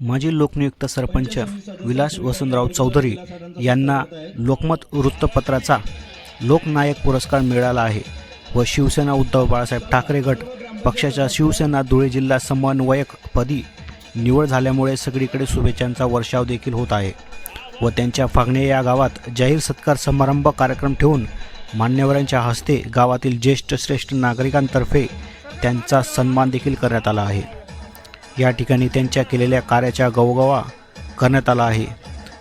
माजी लोकनियुक्त सरपंच विलास वसंतराव चौधरी यांना लोकमत वृत्तपत्राचा लोकनायक पुरस्कार मिळाला आहे व शिवसेना उद्धव बाळासाहेब ठाकरे गट पक्षाच्या शिवसेना धुळे जिल्हा समन्वयकपदी निवड झाल्यामुळे सगळीकडे शुभेच्छांचा वर्षाव देखील होत आहे व त्यांच्या फागणे या गावात जाहीर सत्कार समारंभ कार्यक्रम ठेवून मान्यवरांच्या हस्ते गावातील ज्येष्ठ श्रेष्ठ नागरिकांतर्फे त्यांचा सन्मान देखील करण्यात आला आहे. या ठिकाणी त्यांच्या केलेल्या कार्याच्या गवगवा करण्यात आला आहे.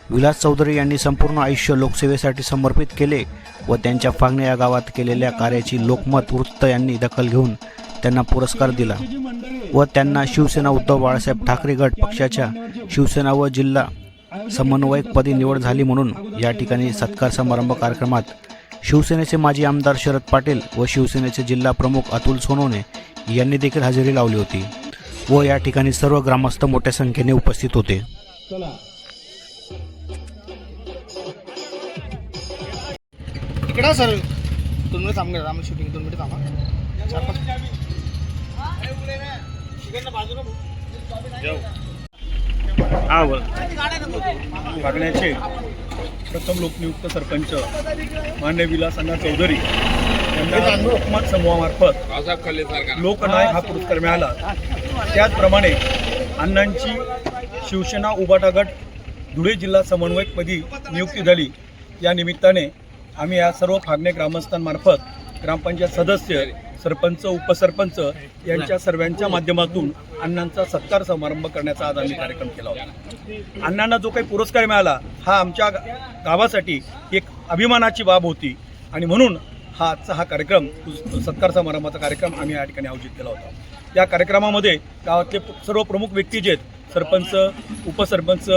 विलास चौधरी यांनी संपूर्ण आयुष्य लोकसेवेसाठी समर्पित केले व त्यांच्या फागणे या गावात केलेल्या कार्याची लोकमत वृत्त यांनी दखल घेऊन त्यांना पुरस्कार दिला व त्यांना शिवसेना उद्धव बाळासाहेब ठाकरे गट पक्षाच्या शिवसेना व जिल्हा समन्वयकपदी निवड झाली म्हणून या ठिकाणी सत्कार समारंभ कार्यक्रमात शिवसेनेचे माजी आमदार शरद पाटील व शिवसेनेचे जिल्हा प्रमुख अतुल सोनवणे यांनी देखील हजेरी लावली होती व या ठिकाणी सर्व ग्रामस्थ मोठ्या संख्येने उपस्थित होते. इकडं सर. दोन मिनिट थांब आम्ही शूटिंग दोन मिनिट थांबा. चार पाच. हा बोल वागण्याचे प्रथम लोकनियुक्त सरपंच मान्य विलास चौधरी यांना लोकमत समूहामार्फत लोकनायक हा पुरस्कार मिळाला. त्याचप्रमाणे अण्णांची शिवसेना उबाटा गट धुळे जिल्हा समन्वयकपदी नियुक्ती झाली. या निमित्ताने आम्ही या सर्व फागणे ग्रामस्थांमार्फत ग्रामपंचायत सदस्य सरपंच उपसरपंच यांच्या सर्वांच्या माध्यमातून अण्णांचा सत्कार समारंभ करण्याचा आज आम्ही कार्यक्रम केला होता. अण्णांना जो काही पुरस्कार मिळाला हा आमच्या गावासाठी एक अभिमानाची बाब होती आणि म्हणून हा आजचा हा कार्यक्रम सत्कार समारंभाचा कार्यक्रम आम्ही या ठिकाणी आयोजित केला होता. या कार्यक्रमामध्ये गावातले सर्व प्रमुख व्यक्ती जे आहेत सरपंच उपसरपंच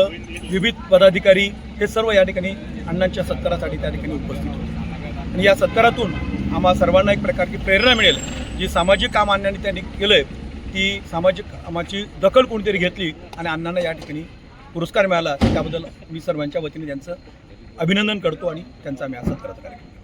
विविध पदाधिकारी हे सर्व या ठिकाणी अण्णांच्या सत्कारासाठी त्या ठिकाणी उपस्थित होते. आणि या सत्कारातून आम्हा सर्वांना एक प्रकारची प्रेरणा मिळेल. जी सामाजिक काम अण्णांनी त्यांनी केलं आहे ती सामाजिक कामाची दखल कोणीतरी घेतली आणि अण्णांना या ठिकाणी पुरस्कार मिळाला त्याबद्दल मी सर्वांच्या वतीने त्यांचं अभिनंदन करतो आणि त्यांचा आम्ही असा करत कार्यक्रम